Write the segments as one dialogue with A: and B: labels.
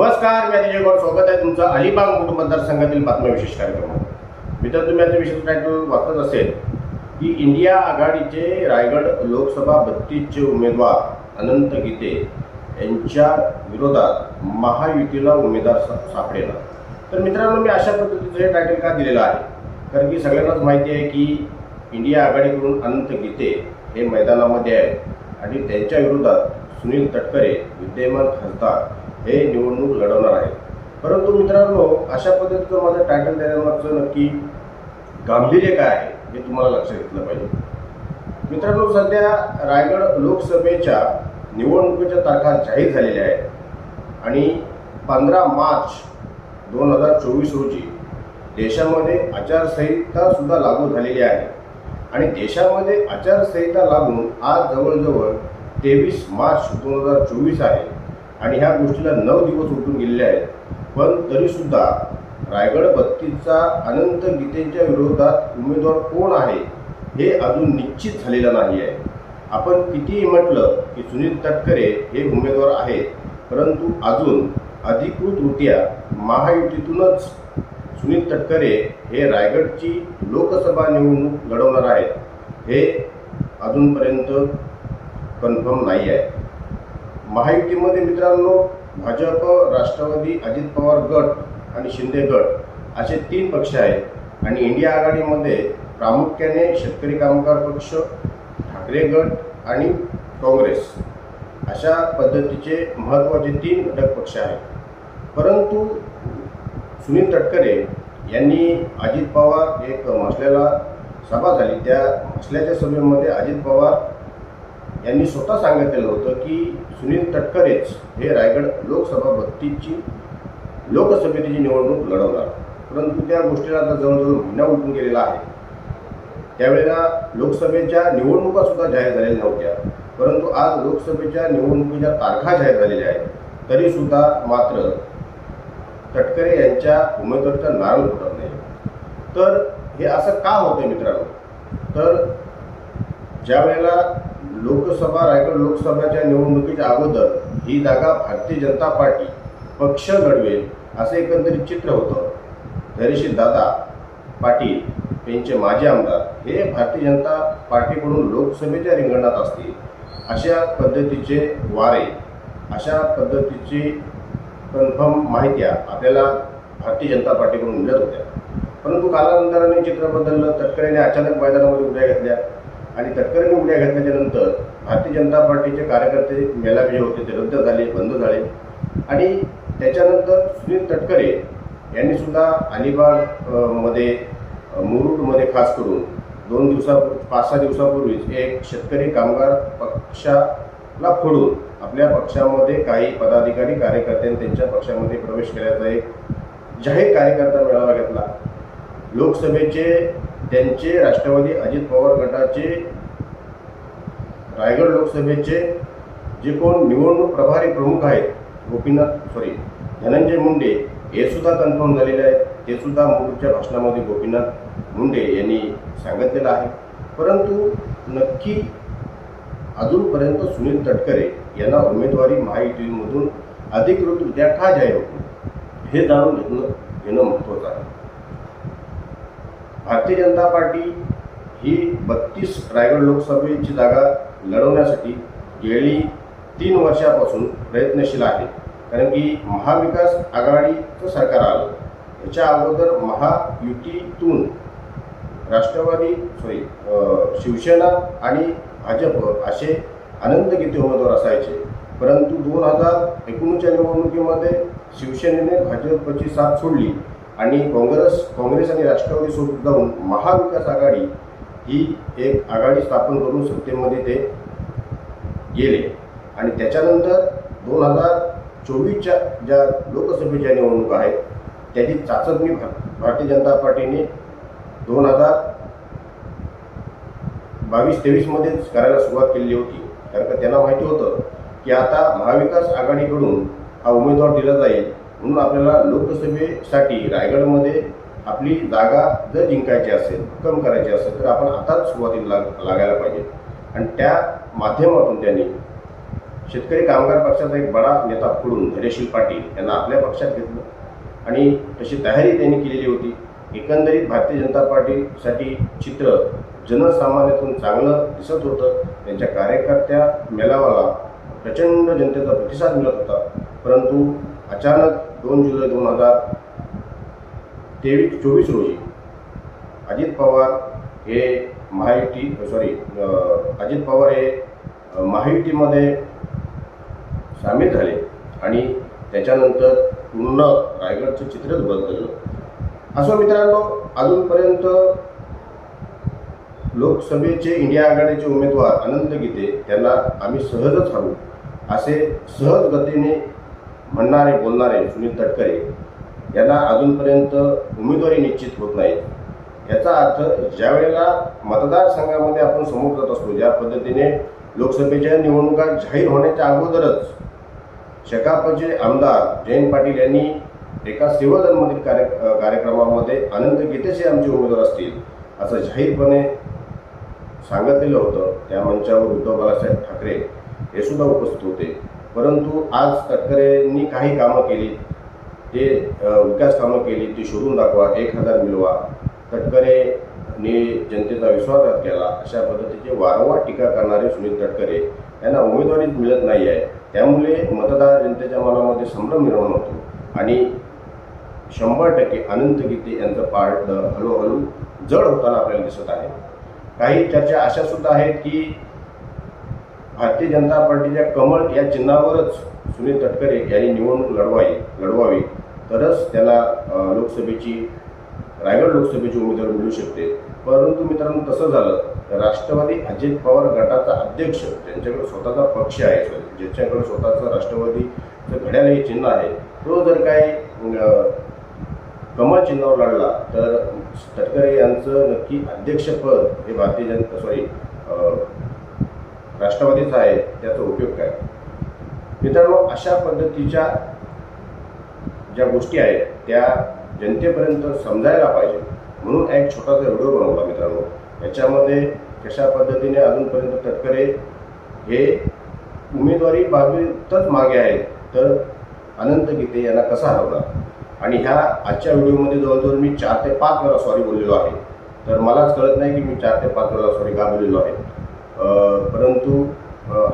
A: नमस्कार मी अतिशय गौड स्वागत आहे तुमचं अलिबाग मोठ मतदारसंघातील बातम्या विशेष कार्यक्रम मित्र तुम्ही आता विशेष टायटल वाचत असेल की इंडिया आघाडीचे रायगड लोकसभा बत्तीसचे उमेदवार अनंत गीते यांच्या विरोधात महायुतीला उमेदवार सा- तर मित्रांनो मी अशा पद्धतीचं हे टायटल का दिलेलं आहे? कारण की सगळ्यांनाच माहिती आहे की इंडिया आघाडीकडून अनंत गीते हे मैदानामध्ये आहेत. आणि त्यांच्या विरोधात सुनील तटकरे विद्यमान खासदार हे निवडणूक लढवणार आहे. परंतु मित्रांनो अशा पद्धतीचं माझं टायटल देण्यामागचं नक्की गांभीर्य काय आहे हे तुम्हाला लक्षात घेतलं पाहिजे. मित्रांनो सध्या रायगड लोकसभेच्या निवडणुकीच्या तारखा जाहीर झालेल्या आहेत. आणि पंधरा मार्च दोन हजार चोवीस रोजी देशामध्ये आचारसंहिता सुद्धा लागू झालेली आहे. आणि देशामध्ये आचारसंहिता लागून आज जवळजवळ तेवीस मार्च दोन हजार चोवीस आहे. आणि ह्या गोष्टीला नऊ दिवस उठून गेलेले आहेत. पण तरीसुद्धा रायगड बत्तीसचा अनंत गीतेंच्या विरोधात उमेदवार कोण आहे हे अजून निश्चित झालेलं नाही आहे आपण कितीही म्हटलं की सुनील तटकरे हे उमेदवार आहेत परंतु अजून अधिकृतरित्या महायुतीतूनच सुनील तटकरे हे रायगडची लोकसभा निवडणूक लढवणार आहेत हे अजूनपर्यंत कन्फर्म नाही आहे महायुतीमध्ये मित्रांनो भाजप राष्ट्रवादी अजित पवार गट आणि शिंदे गट असे तीन पक्ष आहेत. आणि इंडिया आघाडीमध्ये प्रामुख्याने शेतकरी कामगार पक्ष ठाकरे गट आणि काँग्रेस अशा पद्धतीचे महत्त्वाचे तीन घटक पक्ष आहेत. परंतु सुनील तटकरे यांनी अजित पवार एक मसल्याला सभा झाली. त्या मसल्याच्या सभेमध्ये अजित पवार यांनी स्वतः सांगितलेलं होतं की सुनील तटकरेच हे रायगड लोकसभा बत्तीसची लोकसभेची निवडणूक लढवणार. परंतु त्या गोष्टीला आता जवळजवळ महिना उलटून गेलेला आहे. त्यावेळेला लोकसभेच्या निवडणुका सुद्धा जाहीर झालेल्या नव्हत्या. परंतु आज लोकसभेच्या निवडणुकीच्या तारखा जाहीर झालेल्या आहेत. तरीसुद्धा मात्र तटकरे यांच्या उमेदवारीचा नारळ फुटत नाही. तर हे असं का होतं मित्रांनो? तर ज्या वेळेला लोकसभा रायगड लोकसभेच्या निवडणुकीच्या अगोदर ही जागा भारतीय जनता पार्टी पक्ष लढवेल असं एकंदरीत चित्र होतं. धैर्यशील दादा पाटील यांचे माजी आमदार हे भारतीय जनता पार्टीकडून लोकसभेच्या रिंगणात असतील. अशा पद्धतीचे वारे अशा पद्धतीची कन्फर्म माहित्या आपल्याला भारतीय जनता पार्टीकडून मिळत होत्या. परंतु कालांतराने चित्र बदललं तटकरेने अचानक मैदानामध्ये उभ्या घेतल्या. आणि तत्कालीन उड्या घेतल्याच्या नंतर भारतीय जनता पार्टीचे कार्यकर्ते मेलाविजे होते ते रद्द झाले बंद झाले. आणि त्याच्यानंतर सुनील तटकरे यांनी सुद्धा अलिबागमध्ये मुरुडमध्ये खास करून दोन दिवसा पाच सहा दिवसापूर्वीच एक शेतकरी कामगार पक्षाला फोडून आपल्या पक्षामध्ये काही पदाधिकारी कार्यकर्त्यांनी त्यांच्या पक्षामध्ये प्रवेश केल्याचा एक जाहीर कार्यकर्ता मेळावा घेतला. लोकसभेचे त्यांचे राष्ट्रवादी अजित पवार गटाचे रायगड लोकसभेचे जे कोण निवडणूक प्रभारी प्रमुख आहेत गोपीनाथ सॉरी धनंजय मुंडे हे सुद्धा कन्फर्म झालेले आहेत. ते सुद्धा मुंबईच्या भाषणामध्ये गोपीनाथ मुंडे यांनी सांगितलेलं आहे. परंतु नक्की अजूनपर्यंत सुनील तटकरे यांना उमेदवारी महायुतीमधून अधिकृतरित्या का जाहीर होती हे जाणून घेणं घेणं महत्त्वाचं आहे. भारतीय जनता पार्टी ही बत्तीस रायगड लोकसभेची जागा लढवण्यासाठी गेली तीन वर्षापासून प्रयत्नशील आहे. कारण की महाविकास आघाडीचं सरकार आलं. याच्या अगोदर महायुतीतून राष्ट्रवादी सॉरी शिवसेना आणि भाजप असे अनंत किती उमेदवार असायचे. परंतु दोन हजार एकोणीसच्या निवडणुकीमध्ये शिवसेनेने भाजपची साथ सोडली. आणि काँग्रेस काँग्रेस आणि राष्ट्रवादी सोबत जाऊन महाविकास आघाडी ही एक आघाडी स्थापन करून सत्तेमध्ये ते गेले. आणि त्याच्यानंतर दोन हजार चोवीसच्या ज्या लोकसभेच्या निवडणुका आहेत त्याची चाचपणी भारतीय जनता पार्टीने दोन हजार बावीस तेवीसमध्येच करायला सुरुवात केलेली होती. कारण का त्यांना माहिती होतं की आता महाविकास आघाडीकडून हा उमेदवार दिला जाईल. म्हणून आपल्याला लोकसभेसाठी रायगडमध्ये आपली जागा जर जिंकायची असेल कम करायची असेल तर आपण आताच सुरुवातीला लागायला पाहिजे. आणि त्या माध्यमातून त्यांनी शेतकरी कामगार पक्षाचा एक बडा नेता फोडून धैर्यशील पाटील यांना आपल्या पक्षात घेतलं. आणि तशी तयारी त्यांनी केलेली होती. एकंदरीत भारतीय जनता पार्टीसाठी चित्र जनसामान्यातून चांगलं दिसत होतं. त्यांच्या कार्यकर्त्या मेळाव्याला प्रचंड जनतेचा प्रतिसाद मिळत होता. परंतु अचानक दोन जुलै दोन हजार तेवीस चोवीस रोजी अजित पवार हे महायुती सॉरी अजित पवार हे महायुतीमध्ये सामील झाले आणि त्याच्यानंतर पूर्ण रायगडचं चित्रच बदललं. असं मित्रांनो अजूनपर्यंत लोकसभेचे इंडिया आघाडीचे उमेदवार अनंत गीते त्यांना आम्ही सहजच हवू असे सहज गतीने म्हणणारे बोलणारे सुनील तटकरे यांना अजूनपर्यंत उमेदवारी निश्चित होत नाही याचा अर्थ ज्या वेळेला मतदारसंघामध्ये आपण समोर जात असतो ज्या पद्धतीने लोकसभेच्या निवडणुका जाहीर होण्याच्या अगोदरच शेकापचे आमदार जयंत पाटील यांनी एका सेवादलमधील कार्य कार्यक्रमामध्ये अनंत गीतेचे आमचे उमेदवार असतील असं जाहीरपणे सांगितलेलं होतं. त्या मंचावर उद्धव बाळासाहेब ठाकरे हे सुद्धा उपस्थित होते. परंतु आज तटकरेंनी काही कामं केली. ते विकास कामं केली ती शोधून दाखवा एक हजार मिळवा. तटकरेने जनतेचा विश्वासघात केला. अशा पद्धतीचे वारंवार टीका करणारे सुनील तटकरे यांना उमेदवारीच मिळत नाही आहे त्यामुळे मतदार जनतेच्या मनामध्ये संभ्रम निर्माण होतो. आणि शंभर टक्के अनंत गीते यांचं पार्ट हळूहळू जड होताना आपल्याला दिसत आहे. काही चर्चा अशा सुद्धा आहेत की भारतीय जनता पार्टीच्या कमळ या चिन्हावरच सुनील तटकरे यांनी निवडणूक लढवावी लढवावी. तरच त्याला लोकसभेची रायगड लोकसभेची उमेदवार मिळू शकते. परंतु मित्रांनो तसं झालं तर राष्ट्रवादी अजित पवार गटाचा अध्यक्ष ज्यांच्याकडे स्वतःचा पक्ष आहे. ज्याच्याकडे स्वतःचं राष्ट्रवादीचं घड्याला हे चिन्ह आहे तो जर काही कमळ चिन्हावर लढला तर तटकरे यांचं नक्की अध्यक्षपद हे भारतीय जनता सॉरी राष्ट्रवादीचा आहे त्याचा उपयोग काय? मित्रांनो अशा पद्धतीच्या ज्या गोष्टी आहेत त्या जनतेपर्यंत समजायला पाहिजे. म्हणून एक छोटासा व्हिडिओ बनवला मित्रांनो. याच्यामध्ये कशा पद्धतीने अजूनपर्यंत तटकरे हे उमेदवारी बाबीतच मागे आहेत तर अनंत गीते यांना कसा हरवला आणि ह्या आजच्या व्हिडिओमध्ये जवळजवळ मी चार ते पाच वेळा सॉरी बोललेलो आहे. तर मलाच कळत नाही की मी चार ते पाच वेळा सॉरी का बोललेलो आहे. परंतु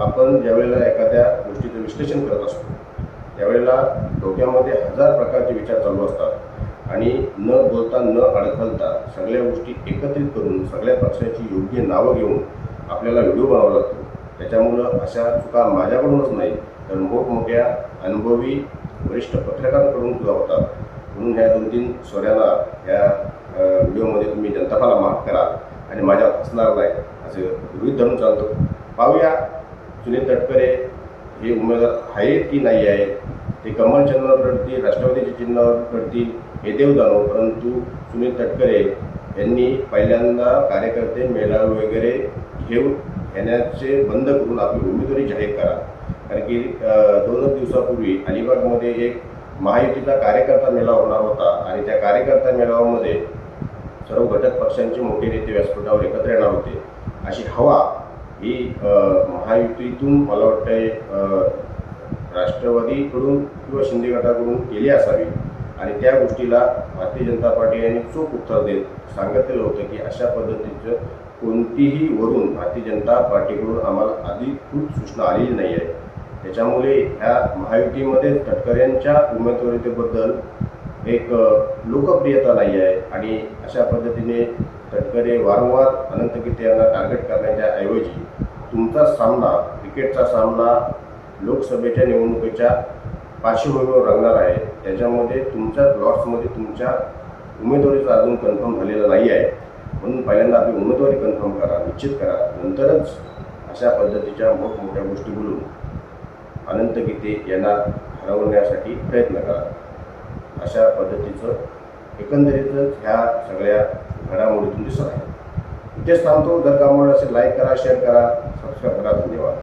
A: आपण ज्यावेळेला एखाद्या गोष्टीचं विश्लेषण करत असतो त्यावेळेला डोक्यामध्ये हजार प्रकारचे विचार चालू असतात आणि न बोलता न अडखलता सगळ्या गोष्टी एकत्रित करून सगळ्या पक्षाची योग्य नावं घेऊन आपल्याला व्हिडिओ बनावा लागतो. त्याच्यामुळं अशा चुका माझ्याकडूनच नाही तर मोठमोठ्या अनुभवी वरिष्ठ पत्रकारांकडून सुद्धा होतात. म्हणून ह्या दोन तीन स्वऱ्याला ह्या व्हिडिओमध्ये तुम्ही जनतापाला माफ करा. आणि माझ्या असणार नाही असं गृहीत धरून चालतो. पाहूया सुनील तटकरे हे उमेदवार आहेत की नाही आहेत ते कमल चिन्हावर लढतील राष्ट्रवादीचे चिन्हावर लढतील हे देव जाणो. परंतु सुनील तटकरे यांनी पहिल्यांदा कार्यकर्ते मेळावे वगैरे घेऊन येण्याचे बंद करून आपली उमेदवारी जाहीर करा. कारण की दोनच दिवसापूर्वी अलिबागमध्ये एक महायुतीचा कार्यकर्ता मेळावा होणार होता आणि त्या कार्यकर्ता मेळाव्यामध्ये सर्व घटक पक्षांचे मोठे नेते व्यासपीठावर एकत्र येणार होते. अशी हवा ही महायुतीतून मला वाटतंय राष्ट्रवादीकडून किंवा शिंदे गटाकडून केली असावी. आणि त्या गोष्टीला भारतीय जनता पार्टी यांनी चोख उत्तर देत सांगितलेलं होतं की अशा पद्धतीचं कोणतीही वरून भारतीय जनता पार्टीकडून आम्हाला अधिकृत सूचना आलेली नाही आहे त्याच्यामुळे ह्या महायुतीमध्ये तटकऱ्यांच्या उमेदवारीतेबद्दल एक लोकप्रियता नाही आहे आणि अशा पद्धतीने तटकरे वारंवार अनंत गीते यांना टार्गेट करण्याच्या ऐवजी तुमचा सामना क्रिकेटचा सामना लोकसभेच्या निवडणुकीच्या पार्श्वभूमीवर रंगणार आहे. त्याच्यामध्ये तुमच्या लॉट्समध्ये तुमच्या उमेदवारीचं अजून कन्फर्म झालेलं नाही आहे म्हणून पहिल्यांदा आपली उमेदवारी कन्फर्म करा निश्चित करा. नंतरच अशा पद्धतीच्या मोठमोठ्या गोष्टी बोलून अनंत गीते यांना हरवण्यासाठी प्रयत्न करा. अशा पद्धतीचं एकंदरीतच ह्या सगळ्या घडामोडीतून दिसत आहे. इथेच थांबतो. जर का असेल लाईक करा शेअर करा सबस्क्राईब करा. धन्यवाद.